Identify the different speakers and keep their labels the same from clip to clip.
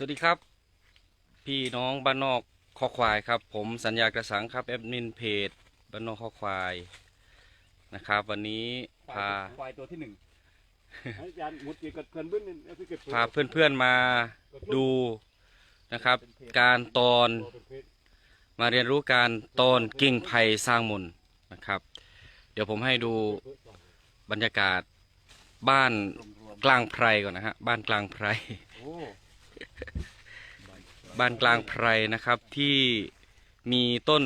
Speaker 1: สวัสดีครับ พี่น้องบ้านนอกคอควายครับ ผมสัญญากระสังครับแอดมินเพจบ้านนอกคอควายนะครับ วันนี้พา
Speaker 2: ควายตัวที่หนึ่งให้อาจารย์หมุดเกี่ยวกับเกินบึ้นนี่เอาไปเก็บ
Speaker 1: พาเพื่อนๆมาดูนะครับ การตอนมาเรียนรู้การตอนกิ่งไผ่สร้างมนต์นะครับ เดี๋ยวผมให้ดูบรรยากาศบ้านกลางไพรก่อนนะฮะบ้านกลางไพร
Speaker 2: โอ้
Speaker 1: บ้านกลางไพรนะครับที่มีต้น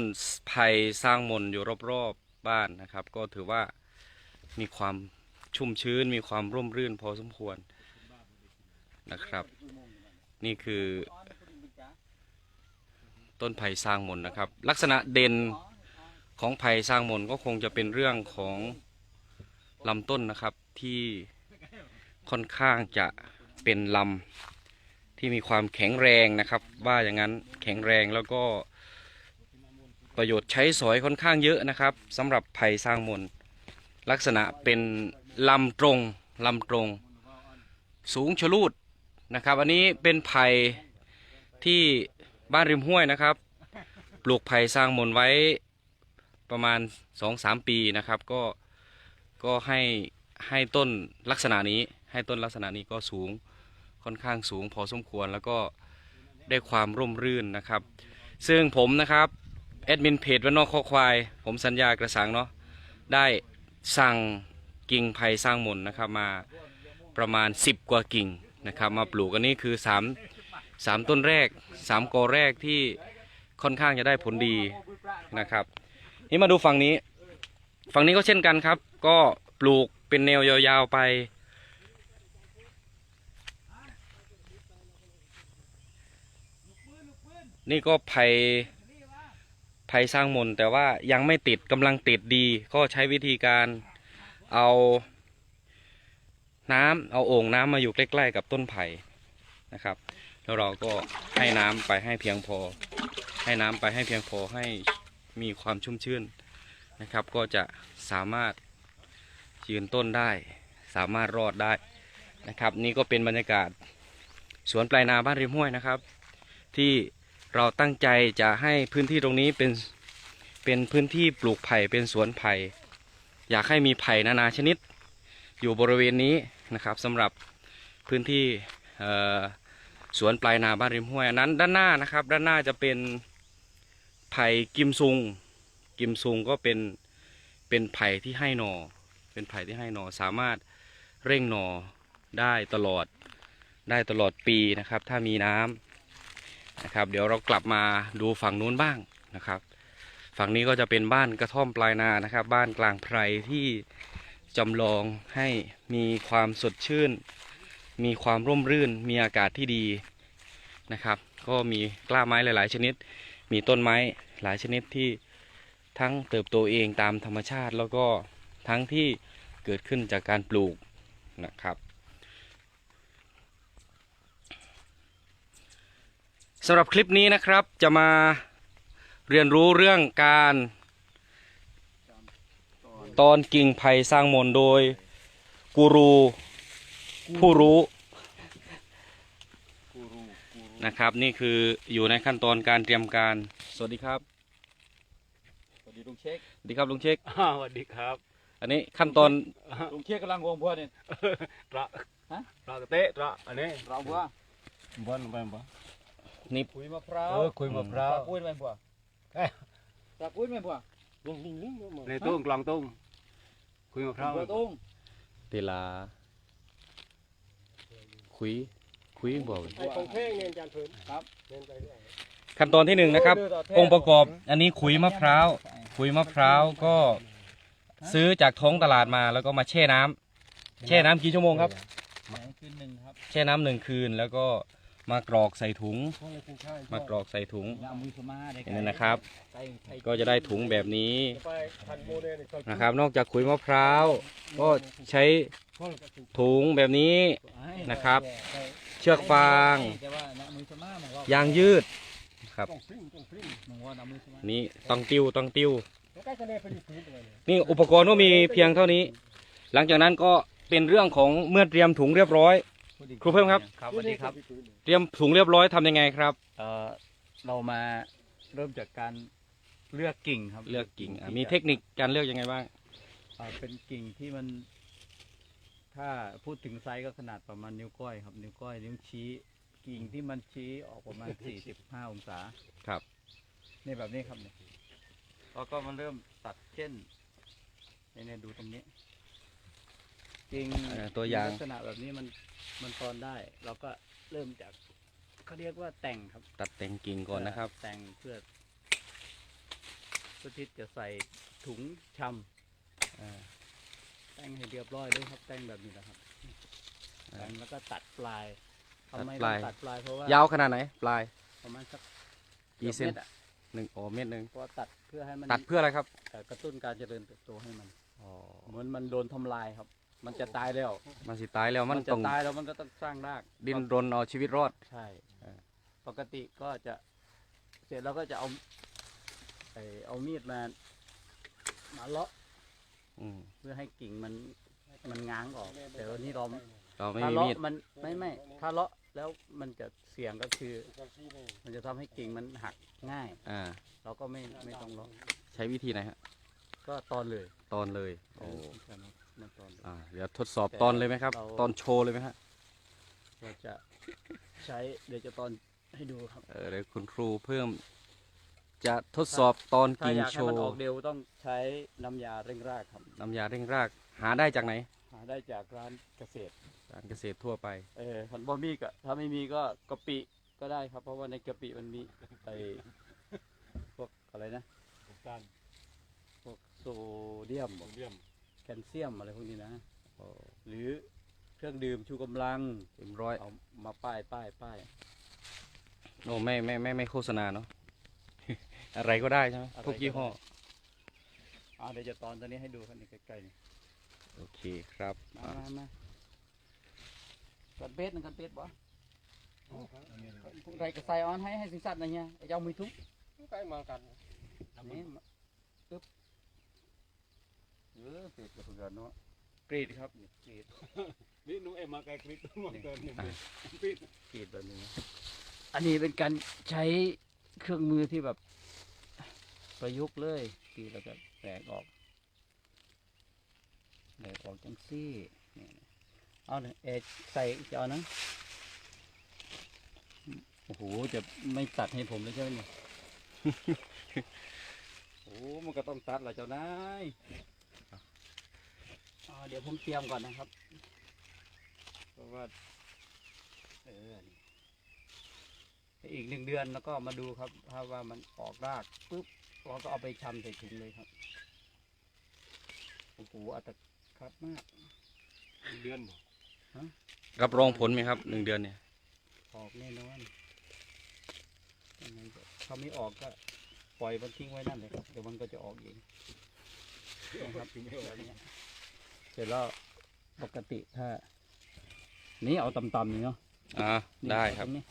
Speaker 1: ไผ่สร้างมนอยู่รอบๆบ้านนะครับ ก็ถือว่ามีความชุ่มชื้น มีความร่มรื่นพอสมควรนะครับ นี่คือต้นไผ่สร้างมนนะครับ ลักษณะเด่นของไผ่สร้างมนก็คงจะเป็นเรื่องของลำต้นนะครับที่ค่อนข้างจะเป็นลำ ที่มีความแข็งแรงนะครับ ว่าอย่างนั้นแข็งแรงแล้วก็ประโยชน์ใช้สอยค่อนข้างเยอะนะครับสำหรับไผ่สร้างมนลักษณะเป็นลำตรงลำตรง สูงชลูดนะครับ อันนี้เป็นไผ่ที่บ้านริมห้วยนะครับ ปลูกไผ่สร้างมนไว้ประมาณ 2-3 ปีนะครับ ก็ก็ให้ให้ต้นลักษณะนี้ให้ต้นลักษณะนี้ก็สูง ค่อนข้างสูงพอสมควรแล้วก็ได้ความร่มรื่นนะครับ ซึ่งผมนะครับแอดมินเพจวันนอกข้อควาย ผมสัญญากระสังเนาะได้สั่งกิ่งไผ่สร้างมนต์นะครับมาประมาณ 10 กว่ากิ่งนะครับ มาปลูกอันนี้คือ3 3ต้นแรก 3กอแรกที่ค่อนข้างจะได้ผลดีนะครับนี่มาดูฝั่งนี้ ฝั่งนี้ก็เช่นกันครับ ก็ปลูกเป็นแนวยาวๆไป นี่ก็ไผ่ไผ่สร้างมนต์แต่ว่ายังไม่ติดกำลังติดดี ก็ใช้วิธีการเอาน้ำเอาโอ่งน้ำมาอยู่ใกล้ๆกับต้นไผ่นะครับ แล้วเราก็ให้น้ำไปให้เพียงพอ ให้น้ำไปให้เพียงพอให้มีความชุ่มชื่นนะครับ ก็จะสามารถยืนต้นได้ สามารถรอดได้นะครับ นี่ก็เป็นบรรยากาศสวนปลายนาบ้านริมห้วยนะครับ ที่ เราตั้งใจจะให้พื้นที่ตรงนี้เป็นเป็นพื้นที่ปลูกไผ่เป็นสวนไผ่ อยากให้มีไผ่นานาชนิด อยู่บริเวณนี้นะครับสำหรับพื้นที่สวนปลายนาบ้านริมห้วยนนั้นด้านหน้านะครับ ด้านหน้าจะเป็นไผ่กิมซุง กิมซุงก็เป็นเป็นไผ่ที่ให้หนอเป็นไผ่ที่ให้หนอสามารถเร่งหนอได้ตลอดได้ตลอดปีนะครับ ถ้ามีน้ำ นะครับ เดี๋ยวเรากลับมาดูฝั่งนู้นบ้างนะครับ ฝั่งนี้ก็จะเป็นบ้านกระท่อมปลายนานะครับ บ้านกลางไพรที่จำลองให้มีความสดชื่น มีความร่มรื่น มีอากาศที่ดีนะครับ ก็มีกล้าไม้หลาย ๆ ชนิด มีต้นไม้หลายชนิดที่ทั้งเติบโตเองตามธรรมชาติ แล้วก็ทั้งที่เกิดขึ้นจากการปลูกนะครับ สำหรับคลิปนี้นะครับจะมาเรียนรู้เรื่องการตอนกิ่งไผ่สร้างมนต์โดยกูรูผู้รู้
Speaker 2: กูรูกูรู
Speaker 1: นะครับ นี่คืออยู่ในขั้นตอนการเตรียมการ สวัสดีครับ
Speaker 3: สวัสดีลุงเช็ค
Speaker 1: สวัสดีครับลุงเช็ค
Speaker 2: อ้าวสวัสดีครับ
Speaker 1: อันนี้ขั้นตอน
Speaker 3: ลุงเช็คกำลังวงพัวเนี่ย
Speaker 2: ตระ
Speaker 3: ฮะ
Speaker 2: ตระเตะตระอันนี้
Speaker 3: เราพัว
Speaker 2: บอลไปบ่
Speaker 1: นี่
Speaker 3: คุยมะพร้าว
Speaker 2: เออคุยมะพร้าว
Speaker 3: ตะกุ้ยไหมพัวตะกุ้ยไหมพัว
Speaker 2: ในตุ้งกลางตุ้งคุยมะพร้าว
Speaker 3: พัวตุ้ง
Speaker 1: เวลาคุยคุยบอก
Speaker 2: ไอ้ของเพลงเนี่ยอาจารย์เพิ่ม
Speaker 3: ครับ
Speaker 2: เล่นไปเรื่อย
Speaker 1: ขั้นตอนที่หนึ่งนะครับ องค์ประกอบอันนี้ขุยมะพร้าวขุยมะพร้าวก็ซื้อจากท้องตลาดมาแล้วก็มาแช่น้ำแช่น้ำกี่ชั่วโมงครับ
Speaker 3: ไหนคืนหนึ่งครับ
Speaker 1: แช่น้ำหนึ่งคืนแล้วก็ มากรอกใส่ถุง มากรอกใส่ถุง
Speaker 3: อย่าเอามือสมาได้
Speaker 1: อย่างนี้นะครับ
Speaker 3: ใส่ใส่
Speaker 1: ก็จะได้ถุงแบบนี้
Speaker 2: ไปทันโมเดลนี่
Speaker 1: นะครับ นอกจากขุยมะพร้าว ก็ใช้ถุงแบบนี้นะครับ เชือกฟาง
Speaker 3: แต่ว่าอย่าเอามือสมาหมายว่ายา
Speaker 1: งยืดครับ
Speaker 2: ต้องซิ่งต้องซิ่ง
Speaker 3: หมายว่าเอามือสมา
Speaker 1: นี่ต้องติ้วต้องติ้ว
Speaker 2: แล้วก็จะได้ไปอยู่พื้นเลย
Speaker 1: นี่อุปกรณ์ก็มีเพียงเท่านี้ หลังจากนั้นก็เป็นเรื่องของเมื่อเตรียมถุงเรียบร้อย
Speaker 3: พูดอีก
Speaker 1: ครูเพิ่มครับ
Speaker 3: ครับสวัสดีครับ
Speaker 1: เตรียมถุงเรียบร้อยทำยังไงครับ
Speaker 3: เอ่อเรามาเริ่มจากการเลือกกิ่งครับ
Speaker 1: เลือกกิ่งอะ
Speaker 3: ที่
Speaker 1: มี
Speaker 3: จะ
Speaker 1: เทคนิคการเลือกยังไงบ้าง
Speaker 3: เอ่อเป็นกิ่งที่มัน ถ้าพูดถึงไซส์ก็ขนาดประมาณนิ้วก้อยครับ นิ้วก้อย นิ้วชี้ กิ่งที่มันชี้ออกประมาณ 45 องศา
Speaker 1: ครับ
Speaker 3: นี่แบบนี้ครับเนี่ยแล้วก็มันเริ่มตัดเช่นเนี่ยเนี่ยดูตรงนี้ กิ่ง
Speaker 1: เอ่อตัวอย่าง
Speaker 3: ลักษณะแบบนี้มันมันตอนได้ เราก็เริ่มจากเขาเรียกว่าแต่งครับ
Speaker 1: ตัดแต่งกิ่งก่อนนะครับ
Speaker 3: เแต่งเพื่อเพื่อที่จะใส่ถุงช
Speaker 1: อ่าำ
Speaker 3: แต่งให้เรียบร้อยด้วยครับ แต่งแบบนี้นะครับ
Speaker 1: อ่า
Speaker 3: แต่งแล้วก็ตัดปลาย
Speaker 1: ตัด
Speaker 3: ทำไม
Speaker 1: ป
Speaker 3: ต้อ
Speaker 1: ลาย
Speaker 3: งตัดปลายเพราะว่ายา
Speaker 1: วขนาดไหน ปลาย
Speaker 3: ประมาณสัก
Speaker 1: กี่เซน
Speaker 3: กือบมตรอะ
Speaker 1: หนึ่งโอ้เมตรหนึ่ง
Speaker 3: เพราะว่าตัดเพื่อให้มัน
Speaker 1: ตัดเพื่ออะไรครับ
Speaker 3: เอ่อกระตุ้นการเจริญเติบโตให้มัน
Speaker 1: อ๋อ
Speaker 3: เหมือนมันโดนทำลายครับ มันจะตายแล้ว
Speaker 1: มันสิตายแล้วมัน
Speaker 3: จะ
Speaker 1: ต้อง
Speaker 3: ตายแล้วมันก็ต้องสร้างราก
Speaker 1: ดิ้นรนเอาชีวิตรอด
Speaker 3: ใช่
Speaker 1: อ่า
Speaker 3: ปกติก็จะเสร็จแล้วก็จะเอาไอเอามีดมามาเลาะ
Speaker 1: อืม
Speaker 3: เพื่อให้กิ่งมันมันง้างออก แต่วันนี้เรา
Speaker 1: เราไม่
Speaker 3: ถ้า
Speaker 1: มี
Speaker 3: เลาะ
Speaker 1: มีด
Speaker 3: มันไม่ไม่ถ้าเลาะแล้วมันจะเสี่ยงก็คือ มันจะทำให้กิ่งมันหักง่าย
Speaker 1: อ่า
Speaker 3: เราก็ไม่ไม่ต้องเลาะ
Speaker 1: ใช้วิธีไหนฮะ
Speaker 3: ก็ตอนเลย
Speaker 1: ตอนเลยโอ้
Speaker 3: มันตอนเลย
Speaker 1: อ่าเดี๋ยวทดสอบตอนเลยไหมครับ
Speaker 3: เรา
Speaker 1: ตอนโชว์เลยไหมฮะ
Speaker 3: เราจะใช้เดี๋ยวจะตอนให้ดูครับ
Speaker 1: เออเดี๋ยวคุณครูเพิ่ม จะทดสอบตอน
Speaker 3: ถ้า
Speaker 1: กิ่ง
Speaker 3: อยาก
Speaker 1: โช
Speaker 3: ให้มัน
Speaker 1: ว์
Speaker 3: ออกเร็วต้องใช้น้ำยาเร่งรากครับ
Speaker 1: น้ำยาเร่งราก หาได้จากไหน
Speaker 3: หาได้จากร้านเกษตร
Speaker 1: ร้านเกษตรทั่วไป
Speaker 3: เออพันบ่มีก็ถ้าไม่มีก็กะปิก็ได้ครับ เพราะว่าในกะปิมันมีไอพวกอะไรนะ
Speaker 2: การ
Speaker 3: พวกโซเดียม
Speaker 2: เยี่ยม
Speaker 3: แค ลเซียมอะไรพวกนี้นะหรือเครื่องดื่มชูกำลัง
Speaker 1: เต็มร้อย
Speaker 3: เอามาป้ายป้ายป้าย
Speaker 1: โอ้ไม่ไม่ไม่ไม่โฆษณาเนาะ อะไรก็ได้ใช่ไหม
Speaker 3: อะไร
Speaker 1: ทุกยี่ห้อ
Speaker 3: ก็ได้อ่าเดี๋ยวจะตอนตัวนี้ให้ดูกันนี่ใกล้ๆนี่
Speaker 1: โอเคครับ
Speaker 3: มา
Speaker 1: อะ
Speaker 3: มามากันเป็ดนึงกันเป็ดบ่พวกไรก็ใส่ออนให้ให้สิสัตว์นะเนี่ยไอ้เจ้ามีทุก
Speaker 2: ใกล้มากัน
Speaker 3: นี่มาปึ๊บเออเป็ดกับเพื่อนเนาะกรีดครับนี่กรีด
Speaker 2: นี่หนูเอ็มมาไกลคลิปมาเกินหนึ่งปีด
Speaker 3: กรีดแบบนี้นะอันนี้เป็นการใช้เครื่องมือที่แบบประยุกต์เลยกรีดแล้วก็แตกออกแตกออกจังซี่นี่นะเอาเนี่ยเอใส่จะเอานะโอ้โหจะไม่ตัดให้ผมเลยใช่ไหมเนี่ย โอ้มันก็ต้องตัดแหละเจ้านายอ่า เดี๋ยวผมเตรียมก่อนนะครับ เพราะว่าเออนี่อีกหนึ่งเดือนแล้วก็มาดูครับถ้าว่ามันออกรากปุ๊บเราก็เอาไปชำใส่ถุงเลยครับโอ้โหอัตครับมาก
Speaker 2: เดือน
Speaker 1: รับรองผลไหมครับหนึ่งเดือนเนี่ย
Speaker 3: ออกแน่นอนยังไงก็ถ้าไม่ออกก็ปล่อยมันทิ้งไว้นั่นเลยครับเดี๋ยวมันก็จะออกเองนะครับแบบ เนี้ยเสร็จแล้วปกติถ้า นี่เอาต่ำๆนี่เนาะ
Speaker 1: อ่า
Speaker 3: นี่
Speaker 1: ได้
Speaker 3: เอา
Speaker 1: ครับ
Speaker 3: ตงนี้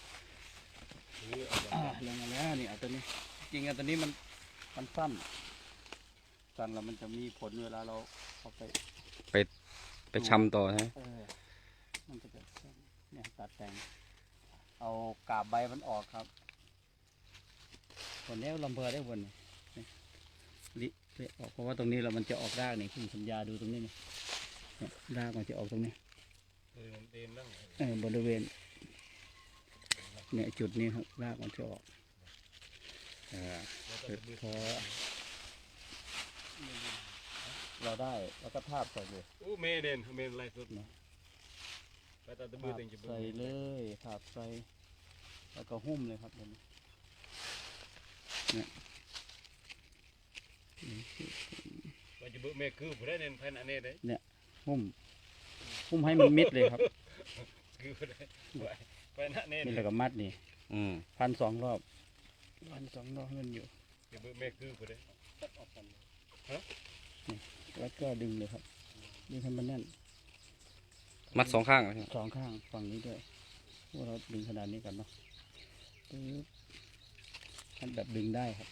Speaker 3: อ่าลงมาแล้วนี่เอาตัวนี้จริงๆอันตัวนี้มันมันสั้นสั้นแล้วมันจะมีผลเวลาเราเอาไป
Speaker 1: ไปชำต่อใช่ไหม
Speaker 3: เออมันก็จะสั้นเนี่ยตัดแต่ง เอากาบใบมันออกครับผลนี้ลำเพอได้ผลนี่นี่ลิลิ ออกเพราะว่าตรงนี้เรามันจะออกรากนี่คุณสัญญาดูตรงนี้นี่เนี่ยรากมันจะออกตรงนี้
Speaker 2: เดินเดินนั่ง
Speaker 3: เออบริเวณเนี่ยจุดนี้ครับรากมันจะออกเออพอเราได้แล้วก็ทาบใส่เลย
Speaker 2: โอ้เมเดนเมนไรสุดไปตัดตะบือ
Speaker 3: ทาบ
Speaker 2: เต็งจะบื
Speaker 3: ใส่เลยทาบใส่แล้วก็หุ้มเลยครับเดี๋ย วนี้เนี่ย
Speaker 2: ไปจะบือเมคือผู้ได้เน้นภายในนี้ได้
Speaker 3: หุ้มหุ้มให้มันมิดเลยครับ
Speaker 2: คือผู้ได้ไปหน้าเน้น
Speaker 3: นี่แล้วก็มัดนี่
Speaker 1: อืม
Speaker 3: พันสองรอบพันสองรอบให้มันอยู่
Speaker 2: จะบือเมคือผู้ได้
Speaker 3: แล้วก็ดึงเลยครับดึงให้มันแน่น
Speaker 1: มัดสองข้างเลยใช่ไหม
Speaker 3: สองข้างฝั่งนี้ด้วยว่าเราดึงขนาดนี้กันเนาะปึ๊บมันแบบดึงได้ครับ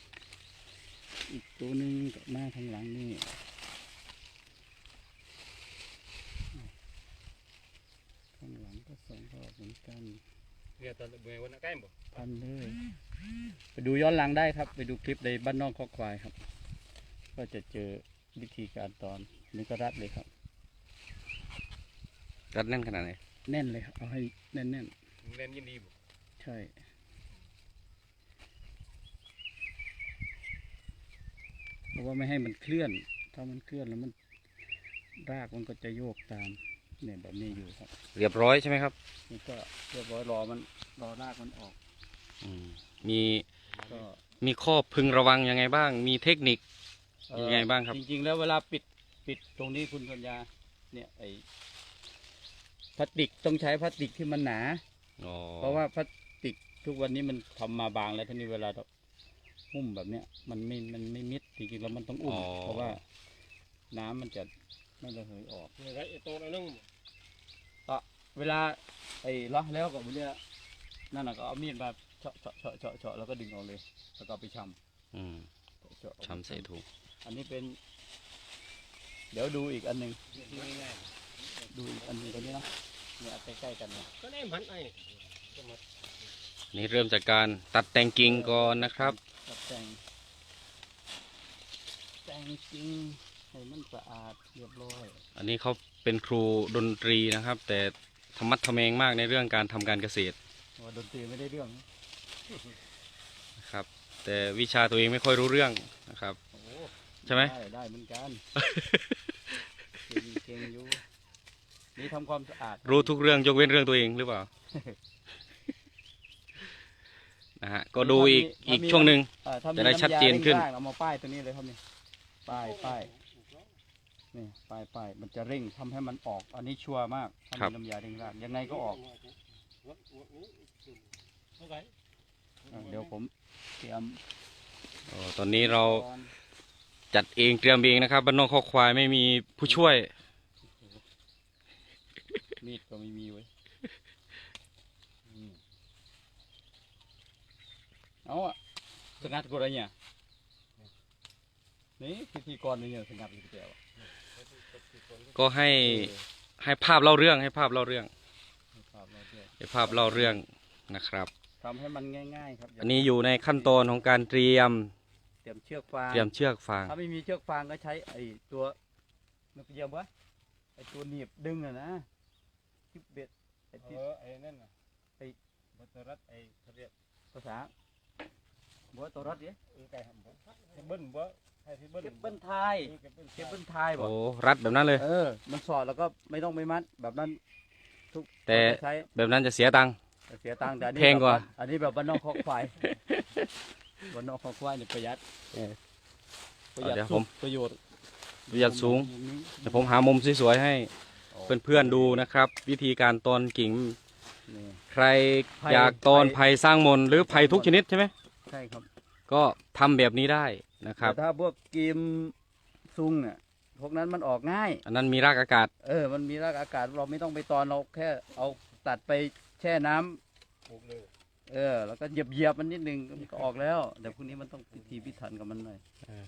Speaker 3: อีกตัวหนึ่งกับหน้าข้างหลังนี่ข้างหลังก็สองรอบเหมือนกัน
Speaker 2: เนี่ยตอนเมื่อวันนั้นใกล้บ่
Speaker 3: พันเลยไปดูย้อนหลังได้ครับ ไปดูคลิปในบ้านนอกคอกควายครับ ก็จะเจอวิธีการตอนนี่ก็รัดเลยครับ
Speaker 1: รัดแน่นขนาดไหน
Speaker 3: แน่นเลยครับเอาให้แน่น
Speaker 2: เล่นยินดีบ่
Speaker 3: ๆใช่ เพราะว่าไม่ให้มันเคลื่อน ถ้ามันเคลื่อนแล้วมันรากมันก็จะโยกตามเนี่ยแบบนี้อยู่ครับ
Speaker 1: เรียบร้อยใช่ไหมครับ
Speaker 3: นี่ก็เรียบร้อยรอมันรอรากมันออก
Speaker 1: อืมมี
Speaker 3: ก็
Speaker 1: มีข้อพึงระวังยังไงบ้าง มีเทคนิค
Speaker 3: เอ่อ
Speaker 1: ยังไงบ้างครับ
Speaker 3: จริงๆ แล้วเวลาปิดปิดตรงนี้คุณปัญญาเนี่ยไอพลาสติกต้องใช้พลาสติกที่มันหนา
Speaker 1: อ๋อ
Speaker 3: เพราะว่าพลาสติกทุกวันนี้มันทำมาบางแล้วทีนี้เวลาเรา หุ้มแบบเนี้ย มันไม่มันไม่มิดจริงๆแล้วมันต้องอุ้มเพราะว่า น้ำมันจะไม่ระเหยออก
Speaker 2: เนี่ยไอ้โตแล้วนึง
Speaker 3: เวลาไอ้ล็อกแล้วก็มันเนี่ยนั่นน่ะก็เอามีดมาเฉาะเฉาะเฉาะเฉาะเฉาะแล้วก็ดึงออกเลย แล้วก็เอาไปช
Speaker 1: อืมำ
Speaker 3: เฉาะออก
Speaker 1: ทำใส่ถุง
Speaker 3: อันนี้เป็น เดี๋ยวดูอีกอันหนึ่ง
Speaker 2: ง่าย
Speaker 3: ดูอีกอันหนึงตัวนี้เนาะเนี่ยเอาใกล้ๆกันเนี่ย
Speaker 2: ๆก็ได้มันไอ้ก็มา
Speaker 1: นี่เริ่มจากการตัดแต่งกิ่งก่อนนะครับ
Speaker 3: ตัดแต่ง แต่งจริงให้มันสะอาดเรียบร้อย
Speaker 1: อันนี้เขาเป็นครูดนตรีนะครับ แต่ธรรมัดทะแมงมากในเรื่องการทำการเกษตร
Speaker 3: ว่าดนตรีไม่ได้เรื่องนะ
Speaker 1: นะครับ แต่วิชาตัวเองไม่ค่อยรู้เรื่องนะครับ
Speaker 3: โอ้โห
Speaker 1: ใช่ไหม
Speaker 3: ได้ได้เหมือนกันเก่งเก่งอยู่นี่ทำความสะอาด
Speaker 1: รู้ทุกเรื่องยกเว้นเรื่องตัวเองหรือเปล่า นะฮะก็ดูอีกอีกช่วงหนึ่ง
Speaker 3: เอ่อถ้ามี
Speaker 1: จะได้ชัดเจนขึ้นำ
Speaker 3: ยาร่งร่างเอามาป้ายตัวนี้เลยครับนี่ป้ายป้ายนี่ป้ายป้ายมันจะเร่งทำให้มันออก อันนี้ชัวร์มากถ้า
Speaker 1: ครับ
Speaker 3: มีน้ำยาเร่งร่างยังไงก็ออก
Speaker 2: เท่าไหร่
Speaker 3: อะเดี๋ยวผมเตรียม
Speaker 1: อ๋อตอนนี้เรา
Speaker 3: ก่อน
Speaker 1: จัดเองเตรียมเองนะครับบ้านนอกคอกควายไม่มีผู้ช่วย
Speaker 3: มีดก็ไม่มีไว้ยอืม เอาอะสงัดกูอะไรเนี่ยนี่พิธีกรนี่เนี่ยสงัดกูแก้ว
Speaker 1: ก็ให้ให้ภาพเล่าเรื่องให้ภาพเล่าเรื่อง
Speaker 3: ครับเราด้วย
Speaker 1: ให้ภาพเล่าเรื่องนะครับ
Speaker 3: ทำให้มันง่ายๆครับ
Speaker 1: อันนี้อยู่ในขั้นตอนของการเตรียม
Speaker 3: เตรียมเชือกฟาง
Speaker 1: เตรียมเชือกฟาง
Speaker 3: ถ้าไม่มีเชือกฟางก็ใช้ไอ้ตัวนึกเยี่ยมวะไอ้ตัวหนีบดึงอะนะทิปเบ็ดไอ้
Speaker 2: เอ
Speaker 3: ที่
Speaker 2: อไอ้นั่นน่ะไอ้บัตรรัดไอ้เขาเรียก
Speaker 3: ภาษา บัวตัวรถเนี่ย
Speaker 2: เออไก่หำบ่ให้เบิ้ลบ่ให้ที่เบิ้ล
Speaker 3: เก็บเบิ้ลไทย
Speaker 2: เออเก็บเบิ้ล
Speaker 3: เก็บเบิ้ลไทยบอ
Speaker 1: โอ้
Speaker 3: ก
Speaker 1: รัดแบบนั้นเลย
Speaker 3: เออ มันสอดแล้วก็ไม่ต้องไปมัดแบบนั้น ทุก
Speaker 1: แต่
Speaker 3: ใช้
Speaker 1: แบบนั้นจะเสียตังค์
Speaker 3: เสียตังค์แต่อันนี้
Speaker 1: แพงกว่า
Speaker 3: แบบอันนี้แบบบ้านนอกคอกควายบ้านนอกคอกควายเนี่ยประหยัด
Speaker 1: เออ
Speaker 3: ประหยัด
Speaker 1: เดี๋ยว
Speaker 3: สุ
Speaker 1: ผ
Speaker 3: ด
Speaker 1: ม
Speaker 3: ประโยชน์
Speaker 1: ประหยัดสูง
Speaker 3: มุมนี้
Speaker 1: เดี๋ยวผมหามุมสวยๆให้
Speaker 3: โอ้
Speaker 1: เพื่อนๆดูนะครับ วิธีการตอนกิ่ง
Speaker 3: นี่
Speaker 1: ใคร
Speaker 3: ไผ่
Speaker 1: อยากตอน
Speaker 3: ไผ่
Speaker 1: ไผ่สร้างมนต์หรือไผ่ทุกชนิดใช่ไหม
Speaker 3: ใช่ครับ
Speaker 1: ก็ทำแบบนี้ได้นะครับ
Speaker 3: แต่ถ้าพวกกิมซุงเนี่ยพวกนั้นมันออกง่าย
Speaker 1: อันนั้นมีรากอากาศ
Speaker 3: เออ มันมีรากอากาศเราไม่ต้องไปตอนเราแค่เอาตัดไปแช่น้ำ
Speaker 2: ปลูกเลย
Speaker 3: เออ แล้วก็เหยียบเหยียบๆมันนิดนึงมันก็ออกแล้ว แต่พวกนี้มันต้องพิธีพิถันกับมันหน่อย
Speaker 1: เออ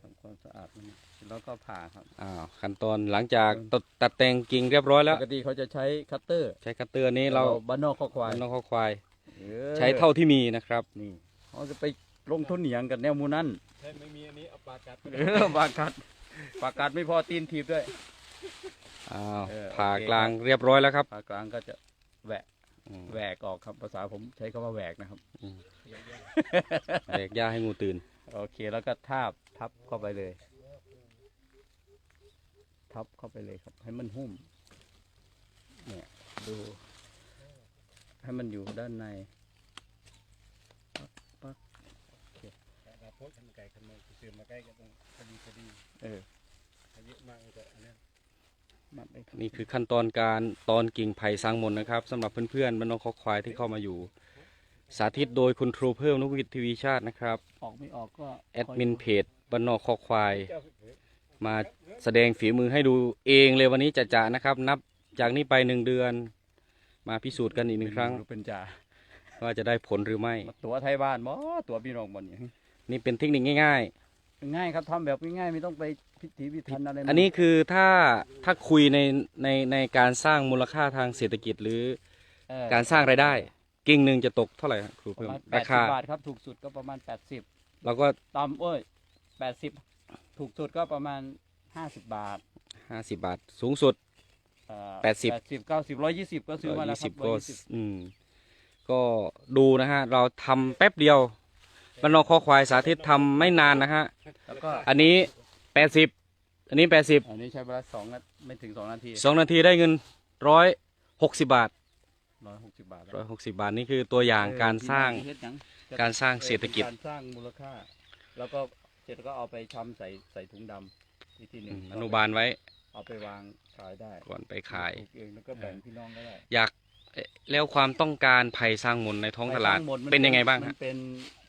Speaker 3: ทำความสะอาดมันแล้วก็ผ่าครับ
Speaker 1: อ้าวขั้นตอนหลังจากตัดตัดแต่งกิ่งเรียบร้อยแล้ว
Speaker 3: ปกติเขาจะใช้คัตเตอร์
Speaker 1: ใช้คัตเตอร์นี้เรา
Speaker 3: บ้านนอกข้อควาย
Speaker 1: น้องข้อควาย
Speaker 3: ออ
Speaker 1: ใช้เท่าที่มีนะครับ
Speaker 3: นี่เขาจะไปลงทุนเหนียงกันแนวหมูนั่น
Speaker 2: ใช่ไม่มีอันนี้เอาปลากัด
Speaker 3: เออปากกัดปากกัดไม่พอตีนถีบด้วย
Speaker 1: อ้าว
Speaker 3: เออ
Speaker 1: ผ่า
Speaker 3: โอเค
Speaker 1: กลางเรียบร้อยแล้วครับ
Speaker 3: ปากกลางก็จะแหวะ
Speaker 1: อืม
Speaker 3: แหวกออกครับภาษาผมใช้คำว่าแหวกนะครับ
Speaker 1: แบกหญ้าให้งูตื่น
Speaker 3: โอเคแล้วก็ทาบทับเข้าไปเลย ทับเข้าไปเลยครับ ให้มันหุ้ม เนี่ยดู ให้มันอยู่ด้านใน
Speaker 2: เราโพสทำไก่ขันมันซื้อมาใกล้ก็ต้องคดีคดี
Speaker 3: เออ
Speaker 2: ถ้าเยอะมากก็อันนั้น
Speaker 3: มัดเลยรับ
Speaker 1: นี่คือขั้นตอนการตอนกิ่งไผ่สร้างมนต์นะครับสำหรับเพื่อนๆบ้านนอกข้อควายที่เข้ามาอยู่ สาธิตโดยคุณครูเพิ่มนุกวิทย์ทีวีชาตินะครับ
Speaker 3: ออกไม่ออกก็
Speaker 1: แอดมินเพจบ้านนอกข้อควาย
Speaker 2: เจ้า
Speaker 1: มาแสดงฝีมือให้ดูเองเลยวันนี้จะจะนะครับ นับจากนี้ไปหนึ่งเดือน มาพิสูจน์กันอีกหนึ่งครั้ง
Speaker 3: เป็นจ่า
Speaker 1: ว่าจะได้ผลหรือไม่
Speaker 3: ตัวไทยบ้านบ่ตัวพี่น้องบ่เนี่ย
Speaker 1: นี่เป็นเทคนิคง่าย
Speaker 3: ง่ายครับทำแบบง่ายๆไม่ต้องไปพิถีพิถันอะไรมั
Speaker 1: อันนี้คือถ้าถ้าคุยในในในการสร้างมูลค่าทางเศรษฐกิจหรือ
Speaker 3: เอ่อ
Speaker 1: การสร้างรายได้ กิ่งหนึ่งจะตกเท่าไหร่ครับครู
Speaker 3: ป
Speaker 1: เพิ่
Speaker 3: ระ
Speaker 1: ม
Speaker 3: มาณแป
Speaker 1: รา
Speaker 3: ดสิ
Speaker 1: คา
Speaker 3: บบาทครับถูกสุดก็ประมาณแปดสิบ
Speaker 1: เราก็
Speaker 3: ต่ำโอ้ยแปดสิบถูกสุดก็ประมาณห้าสิบบาท
Speaker 1: ห้าสิบบาท สูงสุด
Speaker 3: เอ่อ
Speaker 1: แปดสิบ
Speaker 3: แปดสิบเก้าสิบร้อยยี่สิบก็ซื้อมาแล้วค
Speaker 1: สิ
Speaker 3: รั
Speaker 1: บบก็
Speaker 3: 120
Speaker 1: อืม ก็ดูนะฮะ เราทำแป๊บเดียวบ้านนอกข้อควายสาธิตทำไม่นานนะฮะ
Speaker 3: แล้วก็
Speaker 1: อันนี้แปดสิบ อันนี้แปดสิบ
Speaker 3: อันนี้ใช้เวลาสองนาไม่ถึงสองนาที
Speaker 1: สองนาทีได้เงินร้อยหกสิบบาท
Speaker 3: ร้อยหกสิบบาท
Speaker 1: ร้อยหกสิบาทนี่คือตัวอย่างการสร้าง
Speaker 3: เออที่เฮ็ดหยังจะ
Speaker 1: การสร้างเศรษฐกิจ
Speaker 3: การสร้างมูลค่า แล้วก็เสร็จก็เอาไปทำใส่ใส่ถุงดำอีกทีหนึ่
Speaker 1: อื
Speaker 3: ง
Speaker 1: มอนุบาลไว้
Speaker 3: เอาไปวาง ขายได้
Speaker 1: ก่อนไปขาย
Speaker 3: ปลูกเองแล้วก็แบ่งพี่น้องก็ได้
Speaker 1: อยากเอ๊ะแล้วความต้องการไผ่สร้างมนในท้องตลาด
Speaker 3: ไผ่สร้หมมั
Speaker 1: เป็นยังไงบ้าง
Speaker 3: มั
Speaker 1: ฮะ
Speaker 3: นเป็น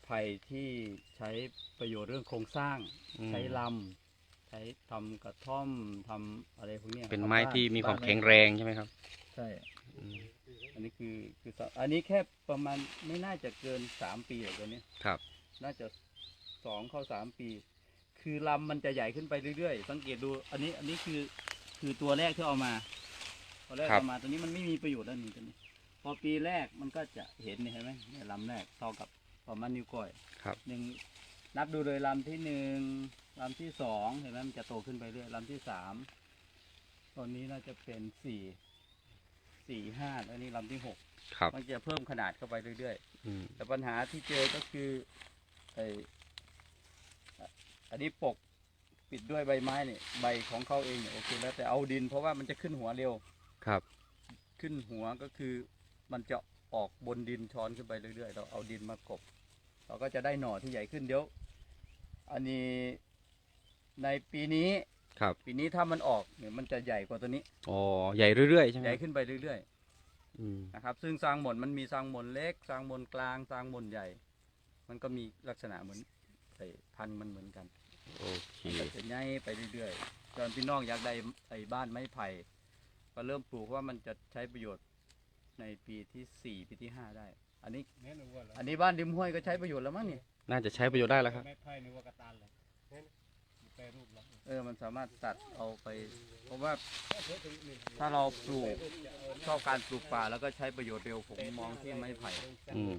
Speaker 3: ไผ่ที่ใช้ประโยชน์เรื่องโครงสร้าง
Speaker 1: อืม
Speaker 3: ใช้ลำใช้ทำกระท่อมทำอะไรพวกเนี้ย
Speaker 1: เป็น
Speaker 3: ครับ
Speaker 1: ไม้
Speaker 3: บ้น
Speaker 1: ที่มีความ
Speaker 3: บ้น
Speaker 1: แข็งแรงใช่ไหมครับ
Speaker 3: ใช่
Speaker 1: อืม
Speaker 3: อันนี้คือคือสอันนี้แค่ประมาณไม่น่าจะเกินสามปีหรอกตัวนี้
Speaker 1: ครับ
Speaker 3: น่าจะสองเข้าสามปี คือลำมันจะใหญ่ขึ้นไปเรื่อยๆ สังเกตดู อันนี้อันนี้คือ คือตัวแรกที่เอามาตัวแรก
Speaker 1: ครับ
Speaker 3: เอามาตัวนี้มันไม่มีประโยชน์แล้วนี่ตัวนี้ พอปีแรกมันก็จะเห็นนี่เห็นไหมเนี่ยลำแรกเท่ากับประมาณนิ้วก้อย
Speaker 1: ครับ
Speaker 3: หนึ่งนับดูเลยลำที่หนึ่งลำที่สองเห็นไหมมันจะโตขึ้นไปเรื่อยลำที่สามตอนนี้น่าจะเป็นสี่สี่ห้าแล้วนี่ลำที่หก
Speaker 1: ครับ
Speaker 3: มันจะเพิ่มขนาดเข้าไปเรื่อยๆ
Speaker 1: อืม
Speaker 3: แต่ปัญหาที่เจอก็คือไออะอันนี้ปก ปิดด้วยใบไม้เนี่ยใบของเขาเองเนี่ยโอเคแล้วแต่เอาดิน เพราะว่ามันจะขึ้นหัวเร็ว
Speaker 1: ครับ
Speaker 3: ขึ้นหัวก็คือมันจะออกบนดินช้อนขึ้นไปเรื่อยๆ เราเอาดินมากบ เราก็จะได้หน่อที่ใหญ่ขึ้นเดี๋ยว อันนี้ในปีนี้
Speaker 1: ครับ
Speaker 3: ปีนี้ถ้ามันออกเนี่ยมันจะใหญ่กว่าตัวนี้
Speaker 1: อ๋อ ใหญ่เรื่อยๆใช่ไหม
Speaker 3: ใหญ่ขึ้นไปเรื่อยๆ
Speaker 1: อืม
Speaker 3: นะครับ ซึ่งสร้างหมนมันมีสร้างหมนเล็กสร้างหมนกลางสร้างหมนใหญ่ มันก็มีลักษณะเหมือนไอ้พันธุ์มันเหมือนกัน
Speaker 1: โอเค
Speaker 3: มันก็จะใหญ่ไปเรื่อยๆจนพี่น้องอยากได้ไอ้บ้านไม้ไผ่ ก็เริ่มปลูกเพราะว่ามันจะใช้ประโยชน์ในปีที่สี่ปีที่ห้าได้ อันนี้
Speaker 2: แน่นอนว่า
Speaker 3: อันนี้บ้านริมห้วยก็ใช้ประโยชน์แล้วมั้งนี่
Speaker 1: น่าจะใช้ประโยชน์ได้แล้วครับ
Speaker 2: ไม่ไพ่ในว่ากระตันเลยแน่นอนแปรรูปแล้ว
Speaker 3: เออ มันสามารถตัดเอาไป เพราะว่าถ้าเราปลูกชอบการปลูกป่าแล้วก็ใช้ประโยชน์เร็วผมมองที่ไม้ไผ่
Speaker 1: อืม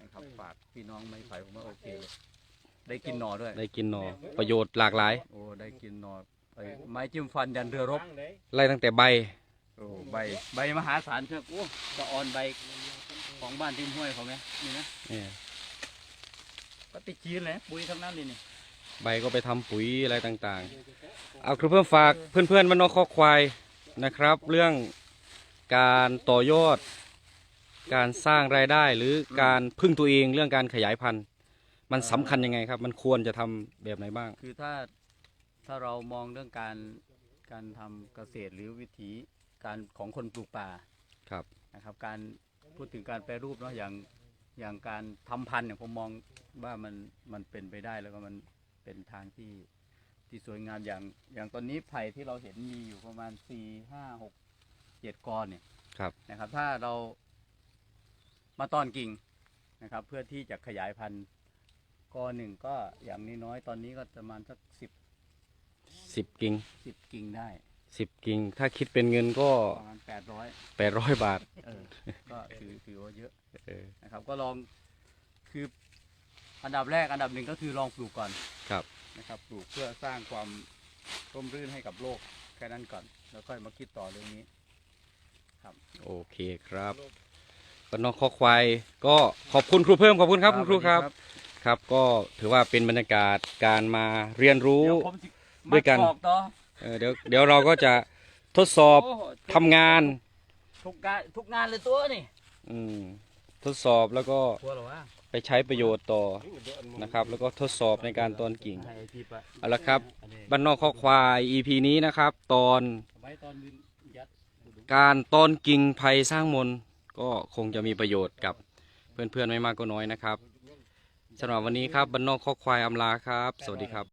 Speaker 3: นะครับฝากพี่น้องไม้ไผ่ผมว่าโอเคเลย ได้กินหน่อด้วย
Speaker 1: ได้กินหนอประโยชน์หลากหลาย
Speaker 3: โอ้ ได้กินหนอไอ้ไม้จิ้มฟันยันเรือรบ
Speaker 1: ไล่ตั้งแต่ใบ
Speaker 3: โอ้ ใบ ใบมหาศาลเชียวโอ้สะออนใบของบ้านทิมห้วยเขาไหมนี่นะ
Speaker 1: เนี่ย
Speaker 3: ก็ติดจีนเลยปุ๋ยทั้งนั้นเลยนี่
Speaker 1: ใบก็ไปทำปุ๋ยอะไรต่างๆ เอาคือเพิ่มฝากเพื่อนๆบ้านนอกคอกควายนะครับ เรื่องการต่อยอด การสร้างรายได้หรือการพึ่งตัวเองเรื่องการขยายพันธุ์ มันสำคัญยังไงครับ มันควรจะทำแบบไหนบ้าง
Speaker 3: คือถ้าถ้าเรามองเรื่องการการทำเกษตรหรือวิถีการของคนปลูกป่า
Speaker 1: ครับ
Speaker 3: นะครับ การพูดถึงการแปรรูปเนาะอย่างอย่างการทำพันธุ์เนี่ยผมมองว่ามันมันเป็นไปได้แล้วก็มันเป็นทางที่ที่สวยงามอย่างอย่างตอนนี้ไผ่ที่เราเห็นมีอยู่ประมาณสี่ห้าหกเจ็ดกอเนี่ย
Speaker 1: ครับ
Speaker 3: นะครับ ถ้าเรามาตอนกิ่งนะครับ เพื่อที่จะขยายพันธุ์ กอหนึ่งก็อย่างน้อยๆตอนนี้ก็ประมาณสักสิบ
Speaker 1: สิบกิ่ง
Speaker 3: สิบกิ่งได้
Speaker 1: สิบกิ่ง ถ้าคิดเป็นเงินก็
Speaker 3: ประมาณแปดร้อย
Speaker 1: แปดร้อยบาท
Speaker 3: เออก็ถือถือว่าเยอะ
Speaker 1: เออ
Speaker 3: นะครับ ก็ลองคืออันดับแรกอันดับหนึ่งก็คือลองปลูกก่อน
Speaker 1: ครับ
Speaker 3: นะครับปลูกเพื่อสร้างความร่มรื่นให้กับโลกแค่นั้นก่อน แล้วค่อยมาคิดต่อเรื่องนี้
Speaker 1: โอเคครับบ้านนอกคอกควายก็ขอบคุณครูเพิ่มขอบคุณครับคุณครูครับ ครับก็ถือว่าเป็นบรรยากาศการมาเรียนรู้
Speaker 3: เดี๋ยวผมสิ
Speaker 1: ด้วยกัน
Speaker 3: มาบอกต่อ
Speaker 1: เออเดี๋ยวเดี๋ยวเราก็จะทดสอบ
Speaker 3: โอ้โห
Speaker 1: ทำงาน
Speaker 3: ทุกงานทุกงานเลยตัวนี่
Speaker 1: อืมทดสอบแล้วก็
Speaker 3: กลัวเหรอวะ
Speaker 1: ไปใช้ประโยชน์ต่อนะครับ แล้วก็ทดสอบในการตอนกิ่ง
Speaker 3: ไทยพี่ปะ
Speaker 1: เอาละครับ
Speaker 3: อันนี้
Speaker 1: บ้านนอกข้อควาย EP นี้นะครับ ตอน
Speaker 3: ไว้ตอนยืนยัด
Speaker 1: การตอนกิ่งไผ่สร้างมนต์ก็คงจะมีประโยชน์กับเพื่อนๆไม่มากก็น้อยนะครับ สำหรับวันนี้ครับบรรนอกข้อควายอำลาครับ สวัสดีครับ